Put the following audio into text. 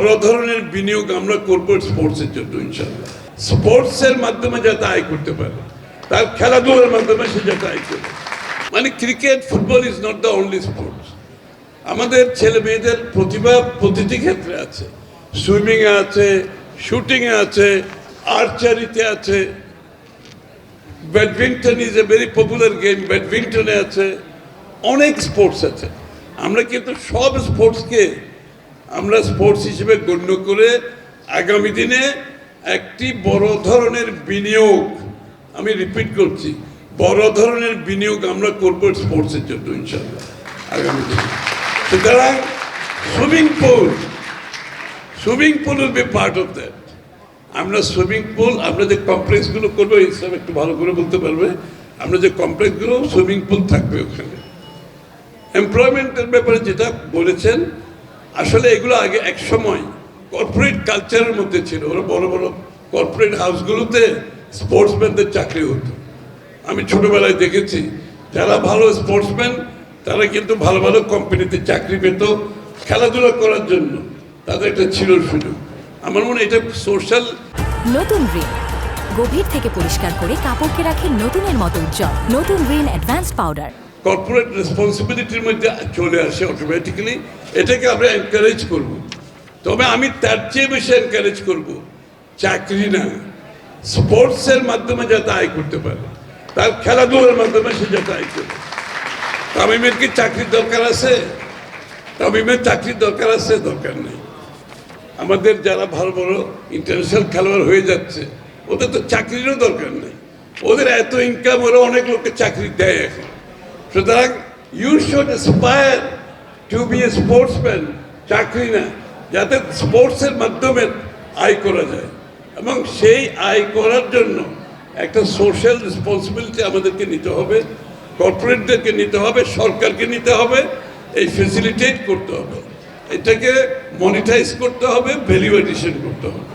বড় ধরনের বিনিয়োগ আমরা করব স্পোর্টসের জন্য ইনশাল্লাহ স্পোর্টসের মাধ্যমে যাতে আয় করতে পারে, তার খেলাধুলার মাধ্যমে সে যাতে আয় করবে মানে cricket football is not the only sports আমাদের ছেলে মেয়েদের প্রতিভা প্রতিটি ক্ষেত্রে আছে। সুইমিংয়ে আছে শুটিংয়ে আছে আর্চারিতে আছে। Badminton is a very popular game ব্যাডমিন্টনে আছে, অনেক স্পোর্টস আছে। আমরা কিন্তু সব স্পোর্টসকে আমরা স্পোর্টস হিসেবে গণ্য করে আগামী দিনে একটি বড় ধরনের বিনিয়োগ, আমি রিপিট করছি, বড় ধরনের বিনিয়োগ আমরা করব স্পোর্টসের জন্য ইনশাল্লাহ আগামী দিনে। সুতরাং swimming pool swimming pool will be part of that আমরা সুইমিং পুল আমরা যে কমপ্লেক্সগুলো করব ইসলাম একটু ভালো করে বলতে পারবে। আমরা যে কমপ্লেক্সগুলো সুইমিং পুল থাকবে ওখানে। এমপ্লয়মেন্টের ব্যাপারে যেটা বলেছেন আসলে এগুলো আগে এক সময় কর্পোরেট কালচারের মধ্যে ছিল। ওরা বড় বড় কর্পোরেট হাউসগুলোতে স্পোর্টসম্যানদের চাকরি হতো। আমি ছোটবেলায় দেখেছি, যারা ভালো স্পোর্টসম্যান তারা কিন্তু ভালো ভালো কোম্পানিতে চাকরি পেত খেলাধুলা করার জন্য। তাদের একটা ছিল সুযোগ। আমার মনে এটা সোশ্যাল নতুন রিন গভীর থেকে পরিষ্কার করে কাপড়কে রাখে নতুনের মতো উজ্জ্বল। নতুন রিন অ্যাডভান্স পাউডার কর্পোরেট রেসপন্সিবিলিটির মধ্যে চলে আসে অটোমেটিক্যালি এটাকে আমরা এনকারেজ করব। তবে আমি তার চেয়ে বেশি এনকারেজ করব, চাকরি না স্পোর্টসের মাধ্যমে যাতে আয় করতে পারে। তার খেলাধুলার মাধ্যমে সে যাতে আয় করবে। তামিমের কি চাকরির দরকার আছে? তামিমের চাকরির দরকার আছে, দরকার নেই। আমাদের যারা ভালো বড় ইন্টারন্যাশনাল খেলোয়াড় হয়ে যাচ্ছে, ওদের তো চাকরিরও দরকার নেই। ওদের এত ইনকাম ওরা অনেক লোককে চাকরি দেয় এখন। সুতরাং you should aspire to be a sportsman চাকরি না, যাতে স্পোর্টসের মাধ্যমে আয় করা যায়। এবং সেই আয় করার জন্য একটা সোশ্যাল রেসপন্সিবিলিটি আমাদেরকে নিতে হবে কর্পোরেটদেরকে নিতে হবে, সরকারকে নিতে হবে, এই ফেসিলিটেট করতে হবে। এটাকে মনিটাইজ করতে হবে ভ্যালু এডিশন করতে হবে।